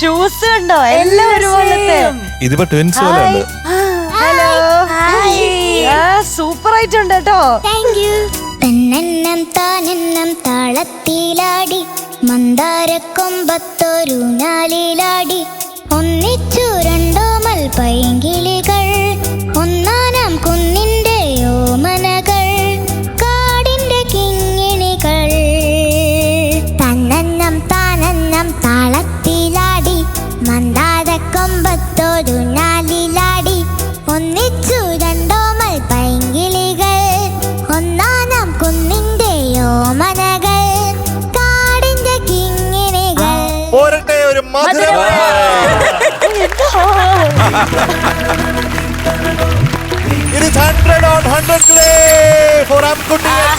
Shoes കണ്ടോ എല്ലാം ഒരുപോലത്തെ. ഇതിപ്പോ ട്വിൻസ് പോലെ ഉണ്ട്. ഹലോ സൂപ്പർ ആയിട്ടുണ്ട് കേട്ടോ. താനെന്നം താളത്തിലാടി മന്ദാരക്കൊമ്പത്തൊരു നാലിലാടി. മന്ദാരക്കൊമ്പത്തൊരു നാലിലാടി. ഒന്നിച്ചു രണ്ടോ മൽപ്പൈങ്കിളികൾ ഒന്നാനാം കുന്നിന്റെ ഓമനകൾ കാടിന്റെ കിങ്ങിണികൾ. പോരട്ടെ ഒരു on It is 100 on 100 play for Amkuti. and Yukkuti.